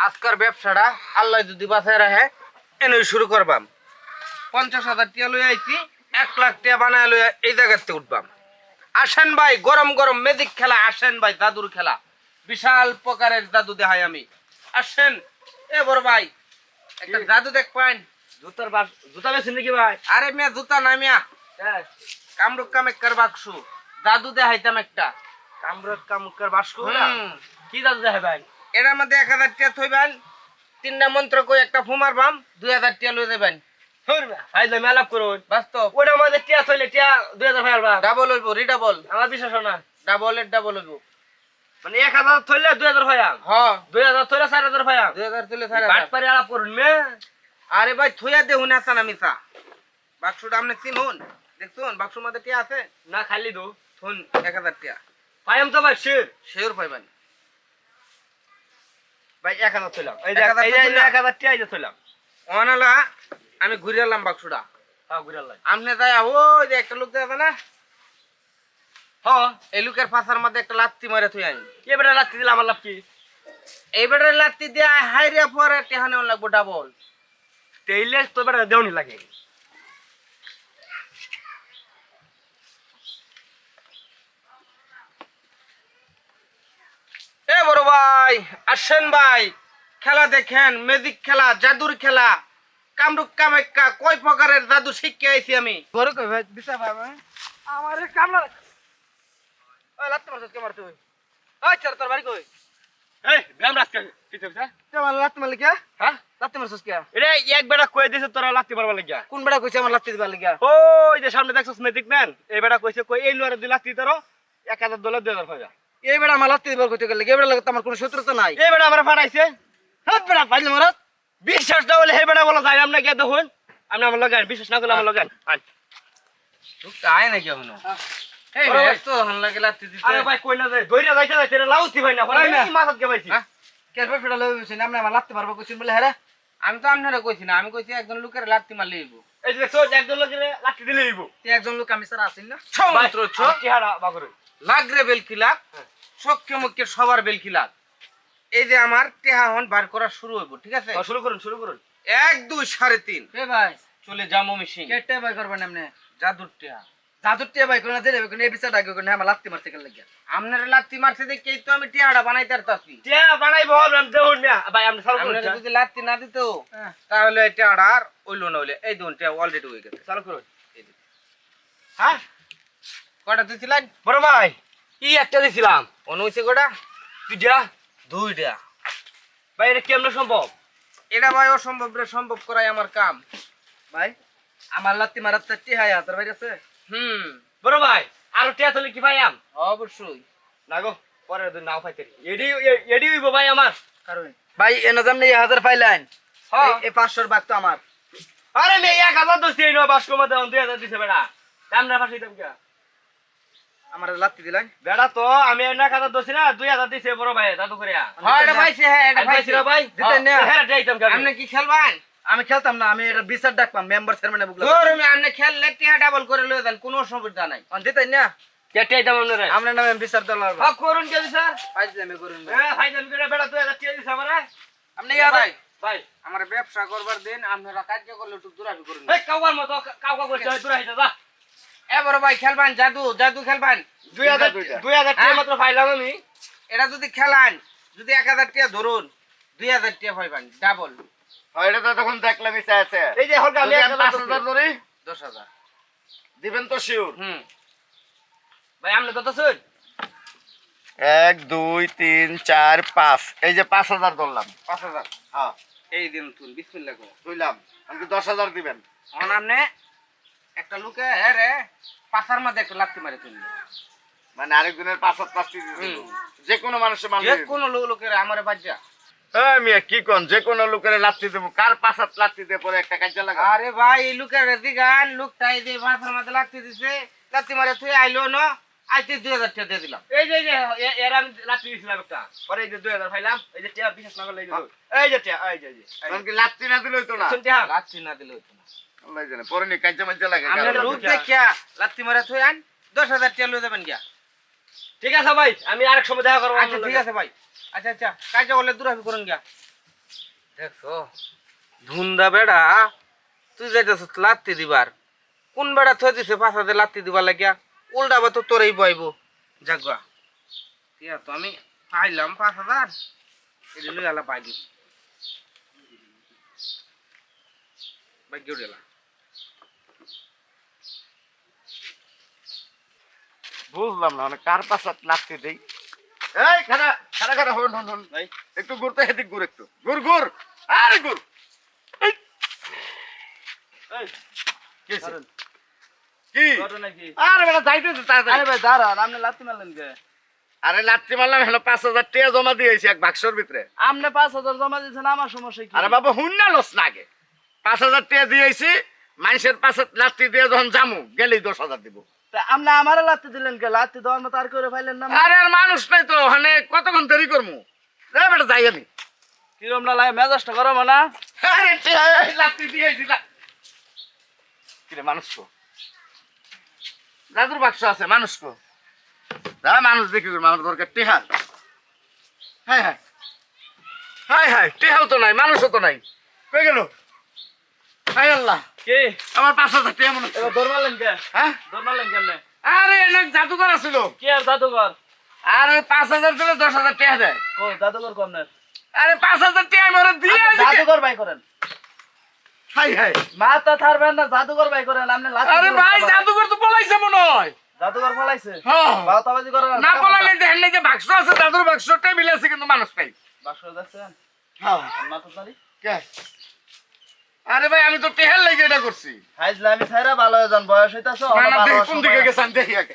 আজকার ব্যবসাটা আল্লাহ যদি বাঁচায় রাখে এনে শুরু করবাম। পঞ্চাশ হাজার টিয়া লই আইছি এক লাখ টিয়া বানায় লই এই জায়গাতে উঠবাম। আসেন ভাই গরম গরম মেজিক খেলা আসেন ভাই দাদুর খেলা। বিশাল প্রকারের জাদু দেখাই আমি। আসেন এ বড় ভাই একটা জাদু দেখ পাইন। জুতার বাস জুতা বেছেন নাকি ভাই? আরে মিয়া জুতা না মিয়া। হ্যাঁ। কামরুক কামেক্কার বাক্সু। জাদু দেখাইতাম একটা। কামরত কামুকার বাস হুম। কি দাদু দেখে ভাই? এটার মধ্যে এক হাজার টিয়া থইবেন। তিনটা মন্ত্র কই একটা ফুমার বাম দুই হাজার টিয়া লই দেবেন করুন। বাস্তব। ওটা টিয়া থইলে টিয়া দুই হাজার ডাবল হইব রিডাবল আমার বিশ্বাস না। ডাবল এর ডাবল হইব। মানে এক হাজার থইলে দুই হাজার দুই হাজার থইলে চার হাজার ভাই দুই হাজার তুলে সাড়ে বাট হাজার। পারি আলাপ করুন মে। আরে ভাই থইয়া আসা না মিসা বাক্সটা আপনি চিনুন। দেখছুন বাক্সুর মধ্যে টিয়া আছে? না খালি দো। এক হাজার টিয়া। পাইম তো ভাই শির শিওর পাইবেন। ভাই এক হাজার থইলাম। এই যে এই যে থইলা? এক হাজার টিয়া এই থইলাম। অনালা আমি ঘুরে এলাম বাক্সটা। হ্যাঁ ঘুরে আপনি যাই ওই যে একটা লোক দেখা না? হ্যাঁ এই লোকের ফাঁসার মধ্যে একটা লাত্তি মারে থুই আনি। এবারে রাত্রি দিলাম আমার লাভ কি? এইবারে লাত্তি দিয়া হাইরে পরে টেহানে লাগবো ডাবল তেইলে তো এবারে দেওনি লাগে। এ বড় ভাই আসেন ভাই। খেলা দেখেন মেজিক খেলা জাদুর খেলা। কামরুক কামাইকা কয় প্রকারের জাদু শিখে আইছি আমি? গরু কই ভাই দিশা ভাই আমার কামলা ওই লাত্তি মারছিস কে মারতে ওই? ওই চার তোর বাড়ি কই? এই ব্যায়াম কি চলছে? কে আমার লাত্তি মারলি কে? হ্যাঁ? মারছিস কে? এটা এক বেটা কয়ে দিছে তোরা লাত্তি মারবার লাগিয়া। কোন বেড়া কইছে আমার লাত্তি দিবার লাগিয়া? ওই যে সামনে দেখছস ম্যাজিক ম্যান এই বেটা কইছে কই এই লোয়ারে দুই লাত্তি তোর এক হাজার দলে দুই হাজার পাইবা এই বেড়া আমার লাত্তি দিবার কইতে গেলে এই বেড়া লাগে আমার কোনো শত্রুতা নাই। এই বেটা আমার ফাটাইছে। হাত বেড়া পাইলে মারাত বিশ্বাস না হলে হে বেটা বলো যাই আমরা কে দেখুন। আপনি আমার লাগান বিশ্বাস না করলে আমার লাগান লোকটা আয়। নাকি এখনও? এই বড় হন লাগে লাত্তি দিতে। আরে ভাই কই যায় দইরা যাইতে যাইতে লাউতি ভাই না ভাই মাথাত পাইছি হ্যাঁ? ফেড়া আমার লাত্তি মারবো কইছিন বলে হ্যাঁ আমি তো আপনারা কইছি না আমি কইছি একজন লোকের লাত্তি মারলে হইব। এই যে দেখছ একজন লোকের লাত্তি দিলে তুই একজন লোক আমি সারা আসিন না। ছমন্ত্র ছ। চেহারা বাগরে। লাগরে বেলকিলা সক্ষে মুখে সবার বেলকিলা এই যে আমার টেহা হন বার করা শুরু হইব ঠিক আছে? শুরু করুন শুরু করুন। এক দুই সাড়ে তিন। ভাই চলে যাব মিশিং কেটে ভাই করবেন এমনি। জাদুর টেহা। ভাই কোন জেরে কোন এই বিচার ডাকে কোন আমার লাত্তি মারতে গেল লাগিয়া? আপনারা লাত্তি তো আমি বানাইতে টিয়া বানাইবো আমরা দেউন না। ভাই আমরা চালু করুন আপনারা যদি লাত্তি না দিত হ্যাঁ। তাহলে এই আর ওইলো না হইলে। এই দুন টেহা অলরেডি হয়ে গেছে। চালু করুন। হ্যাঁ? কটা দিছিলেন? বড় ভাই ই একটা দিছিলাম। অনুইছে কটা দুইটা। দুইটা। ভাই এটা কেমন সম্ভব? এটা ভাই অসম্ভব রে সম্ভব করাই আমার কাম। ভাই আমার লাত্তি মারার তো টিহাই হাতের বাইরে আছে। হুম। বড় ভাই আর টিয়া তুলি কি ভাই আম? অবশ্যই। না গো পরে দুই নাও পাইতে এডি এডি হইব ভাই আমার। কারণ? ভাই এনে জামনে এই হাজার পাইলেন হ্যাঁ এই পাঁচশোর বাঘ তো আমার। আরে মে এক হাজার দোষী এই নয় বাসকো মধ্যে দুই হাজার দিছে বেড়া। দাম না ফাঁসি দাম কে আমার লাত্তি দিলেন বেড়া তো আমি এক হাজার দোষী না দুই হাজার দিছে বড় ভাই দাদু করে হ্যাঁ এটা পাইছে হ্যাঁ এটা পাইছে ভাই। দিতেন না? হ্যাঁ যাইতাম আপনি কি খেলবেন? আমি খেলতাম না আমি এটা বিচার ডাকপাম মেম্বার চেয়ারম্যানে বুকলা ধরুন আপনি খেললে টিহা ডাবল করে লয়ে দেন কোনো অসুবিধা নাই। দিতেন না। কেটে যাইতাম আপনারা আপনার নামে বিচার দল হ্যাঁ করুন কে স্যার ফাইজলামি করুন ভাই। হ্যাঁ ভাই দাম করে বেড়া হাজার টিয়া দিছে আমারে? আপনি এ ভাই ভাই। আমার ব্যবসা করবার দিন আপনারা কার্য করলে একটু দূরাবি করুন। এই কাউয়ার মতো কাউকা করছে দূর হইতে যা। এবার ভাই খেলবেন জাদু জাদু খেলবেন। দুই হাজার দুই হাজার। টিয়া মাত্র পাইলাম আমি। এটা যদি খেলান যদি এক হাজার টিয়া ধরুন দুই হাজার টিয়া পাইবেন ডাবল এটা তো তখন দেখলাম ইচ্ছা আছে। এই যে হলকা আমি পাঁচ হাজার ধরি দশ হাজার। দিবেন তো শিওর হুম। ভাই আপনি কত শুন এক দুই তিন চার পাঁচ। এই যে পাঁচ হাজার ধরলাম। পাঁচ হাজার। হ্যাঁ। এই দিন তুন বিসমিল্লাহ করো। বুঝলাম আমাকে দশ হাজার দিবেন। এখন আপনি একটা লোকে হ্যাঁ রে পাশার মধ্যে একটা লাত্তি মারে তুললি। মানে আরেকজনের পাঁচ হাজার। যে কোনো মানুষের যে কোনো লোক লোকের আমার বাচ্চা মিয়া কি কোন? যে কোনো লোকের লাত্তি দেবো। কার পাঁচ লাত্তি দিয়ে পরে একটা কাজে লাগা আরে ভাই এই লোকের দিগান লাত্তি দিছে। লাত্তি মারে তুই আইলো না আইতে দুই হাজার টাকা দিয়ে দিলাম। এই যে এই যে এ- এর আমি লাঠি দিয়েছিলাম একটা। পরে এই যে দুই হাজার পাইলাম এই যে টিয়া বিশেষ না করলে এই যে টিয়া এই যে লাত্তি দিলে হইতো না? লাত্তি না দিলে হইতো না। আল্লাহ জানে পরে নি কাজে মাঝে লাগে। আমরা লোক দেখিয়া লাত্তি মারে তুই আন দশ হাজার টাকা লয়ে দেবেন গিয়া। ঠিক আছে ভাই আমি আরেক সময় দেখা করব আচ্ছা ঠিক আছে ভাই। আচ্ছা আচ্ছা কাজ করলে দূর হবে করুন গিয়া। দেখছ ধুন্দা বেড়া তুই যাইতেছ লাত্তি দিবার। কোন বেড়া থই দিছে পাশাতে লাত্তি দিবার লাগিয়া? উল্টা বা তো তোরেই বইব। জাগা টিয়া তো আমি পাইলাম পাঁচ হাজার এটা লই আলা দিব ভাগ্য উঠেলা বুঝলাম না মানে কার পাশাত লাগতে দেই? এই খানা খানা খানা হন হন হন। ভাই। একটু ঘুরতে হেদিক ঘুর একটু। ঘুর ঘুর। আরে ঘুর। এই, এই কি আরে বেটা যাইতেছে আরে ভাই দাঁড়ান আপনি লাত্তি মারলেন কে? আরে লাত্তি মারলাম হলো পাঁচ হাজার টাকা জমা দিয়েছি এক বাক্সর ভিতরে। আপনি পাঁচ হাজার জমা দিয়েছেন আমার সমস্যা কি? আরে বাবা হুন না লস না আগে। পাঁচ হাজার টাকা দিয়েছি মানুষের পাশে লাত্তি দিয়ে যখন জামু গেলেই দশ হাজার দিব। দিলেন কে? করে না। আরে মানুষ নাই তো, ওখানে কতক্ষণ দেরি যাই আমি। মানুষ কো? বাক্স আছে, মানুষ কো? মানুষ দেখি দরকার হ্যাঁ হ্যাঁ টেহাও তো নাই, মানুষও তো নাই। কই গেল? হাই, আল্লাহ। কে? আমার পাঁচ হাজার টেহা মনে। এবার কে? হ্যাঁ? দৌড় মারলেন কেমনে? আরে এনে জাদুঘর আছিল। কে আর জাদুঘর? আরে পাঁচ হাজার দিলে দশ হাজার টেহা দেয়। ও জাদুঘর কমনের। আরে পাঁচ হাজার টেহা আমি দিয়ে জাদুঘর বাই করেন। হাই হাই। মাথা থারবেন না জাদুঘর বাই করেন আপনি আরে ভাই জাদুঘর তো পলাইছে মনে হয়। জাদুঘর ফলাইছে হ্যাঁ বাউতাবাজি করেন না পলাইলে দেখেন যে বাক্স আছে দাদুর বাক্স টেবিল আছে কিন্তু মানুষ নাই। বাসর যাচ্ছেন হ্যাঁ মাথা তারি কে? আরে ভাই আমি তো টেহার লাগে এটা করছি। হাইজ আমি ছাইরা ভালো হয়ে যান বয়স হইতাছো না না কোন দিকে গেছেন দেখি আগে।